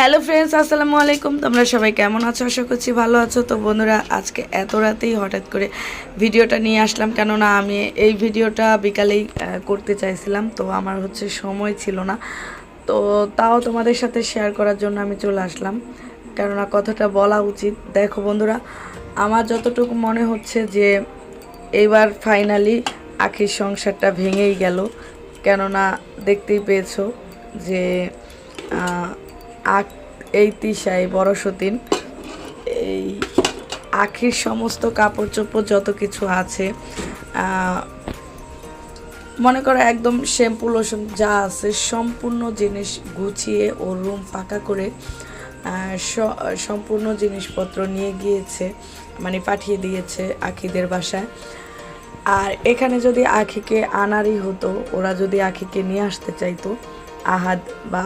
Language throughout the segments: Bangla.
হ্যালো ফ্রেন্ডস, আসসালামু আলাইকুম। তোমরা সবাই কেমন আছো? আশা করছি ভালো আছো। তো বন্ধুরা, আজকে এত রাতেই হঠাৎ করে ভিডিওটা নিয়ে আসলাম, কেননা আমি এই ভিডিওটা বিকালেই করতে চাইছিলাম। তো আমার হচ্ছে সময় ছিল না। তো তাও তোমাদের সাথে শেয়ার করার জন্য আমি চলে আসলাম। কেননা কথাটা বলা উচিত। দেখো বন্ধুরা, আমার যতটুকু মনে হচ্ছে যে এইবার ফাইনালি আখির সংসারটা ভেঙেই গেল। কেননা দেখতেই পেয়েছ যে আখ, এই তিসাই বড় সতীন, এই আখির সমস্ত কাপড় চোপড় যত কিছু আছে মনে করো একদম শ্যাম্পু, লোশন যা আছে, সম্পূর্ণ জিনিস গুছিয়ে ও রুম ফাঁকা করে সম্পূর্ণ জিনিসপত্র নিয়ে গিয়েছে মানে পাঠিয়ে দিয়েছে আখিদের বাসায়। আর এখানে যদি আখিকে আনারই হতো, ওরা যদি আখিকে নিয়ে আসতে চাইতো, আহাদ বা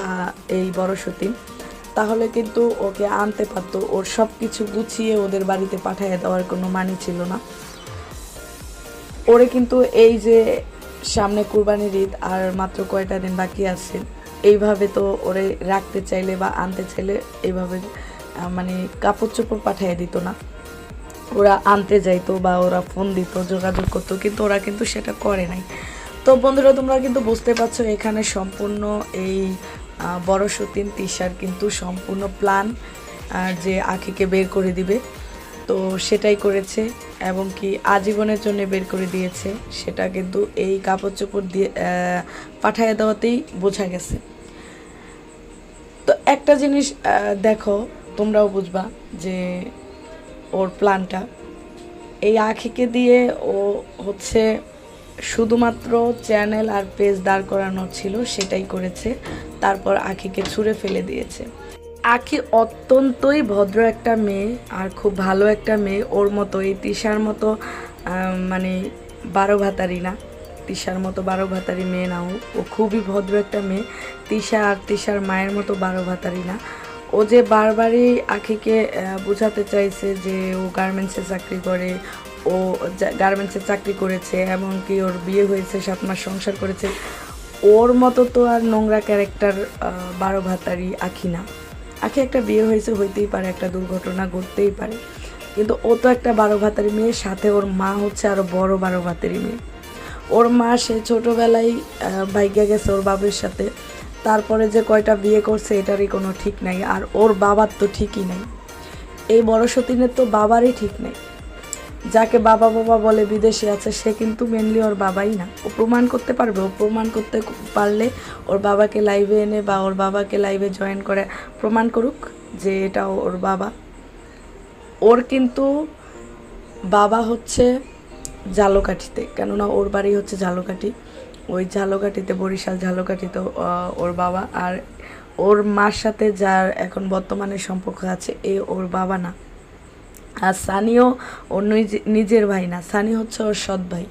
এই বড় সতীন তাহলে কিন্তু ওকে আনতে পারতো। ওর সব কিছু গুছিয়ে ওদের বাড়িতে পাঠিয়ে দেওয়ার কোনো মানি ছিল না। ওরে কিন্তু এই যে সামনে কুরবানির ঈদ আর মাত্র কয়টা দিন বাকি আছে, এইভাবে তো ওরে রাখতে চাইলে বা আনতে চাইলে এইভাবে মানে কাপড় চোপড় পাঠিয়ে দিত না। ওরা আনতে যাইতো বা ওরা ফোন দিত, যোগাযোগ করতো, কিন্তু ওরা কিন্তু সেটা করে নাই। তো বন্ধুরা, তোমরা কিন্তু বুঝতে পারছ এখানে সম্পূর্ণ এই বড় সতীন তিসার কিন্তু সম্পূর্ণ প্ল্যান যে আখিকে বের করে দিবে। তো সেটাই করেছে এবং কি আজীবনের জন্য বের করে দিয়েছে। সেটা কিন্তু এই কাপড় চোপড় দিয়ে পাঠাইয়া দেওয়াতেই বোঝা গেছে। তো একটা জিনিস দেখো, তোমরাও বুঝবা যে ওর প্ল্যানটা। এই আখিকে দিয়ে ও হচ্ছে শুধুমাত্র চ্যানেল আর পেজ দাঁড় করানো ছিল, সেটাই করেছে। তারপর আখিকে ছুঁড়ে ফেলে দিয়েছে। আখি অত্যন্তই ভদ্র একটা মেয়ে আর খুব ভালো একটা মেয়ে। ওর মতো, এই তিশার মতো মানে বারো ভাতারি না, তিশার মতো বারো ভাতারি মেয়ে না ও। খুবই ভদ্র একটা মেয়ে। তিশা আর তিশার মায়ের মতো বারো ভাতারি না। ও যে বারবারই আখিকে বোঝাতে চাইছে যে ও গার্মেন্টসে চাকরি করে ও গার্মেন্টসে চাকরি করেছে, এমনকি ওর বিয়ে হয়েছে, সাত মাস সংসার করেছে, ওর মতো তো আর নোংরা ক্যারেক্টার বারো ভাতারি আখি না। আঁকি একটা বিয়ে হয়েছে, হইতেই পারে একটা দুর্ঘটনা ঘটতেই পারে, কিন্তু ও তো একটা বারো ভাতারি মেয়ে, সাথে ওর মা হচ্ছে আরও বড় বারো ভাতারি মেয়ে। ওর মা, সে ছোটোবেলায় বাইকে গেছে ওর বাবার সাথে, তারপরে যে কয়টা বিয়ে করছে, এটারই কোনো ঠিক নাই, আর ওর বাবার তো ঠিকই নাই। এই বড় সতীনের তো বাবারই ঠিক নেই। যাকে বাবা বাবা বলে বিদেশে আছে, সে কিন্তু মেনলি ওর বাবাই না। ও প্রমাণ করতে পারবে, ও প্রমাণ করতে পারলে ওর বাবাকে লাইভে এনে বা ওর বাবাকে লাইভে জয়েন করে প্রমাণ করুক যে এটা ওর বাবা। ওর কিন্তু বাবা হচ্ছে ঝালকাঠিতে, কেননা ওর বাড়ি হচ্ছে ঝালকাঠি। ওই ঝালকাঠিতে, বরিশাল ঝালকাঠিতে ওর বাবা। আর ওর মার সাথে যার এখন বর্তমানে সম্পর্ক আছে, এ ওর বাবা না। আর সানিও ওর নিজে- নিজের ভাই না, সানি হচ্ছে ওর সৎ ভাই।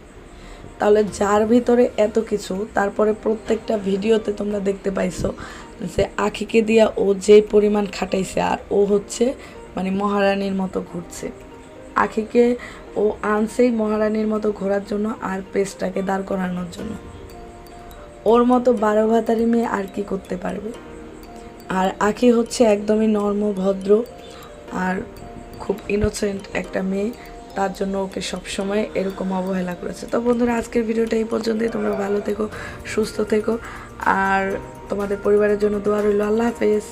তাহলে যার ভিতরে এত কিছু, তারপরে প্রত্যেকটা ভিডিওতে তোমরা দেখতে পাইছো যে আখিকে দিয়া ও যে পরিমাণ খাটাইছে আর ও হচ্ছে মানে মহারানীর মতো ঘুরছে। আখিকে ও আনছেই মহারানীর মতো ঘোরার জন্য আর পেস্টটাকে দাঁড় করানোর জন্য। ওর মতো বারো ভাতারি মেয়ে আর কি করতে পারবে? আর আখি হচ্ছে একদমই নর্ম, ভদ্র, আর খুব ইনোসেন্ট একটা মেয়ে, তার জন্য ওকে সবসময় এরকম অবহেলা করেছে। তো বন্ধুরা, আজকের ভিডিওটা এই পর্যন্তই। তোমরা ভালো থেকো, সুস্থ থেকো, আর তোমাদের পরিবারের জন্য দোয়া রইল। আল্লাহ হাফেজ।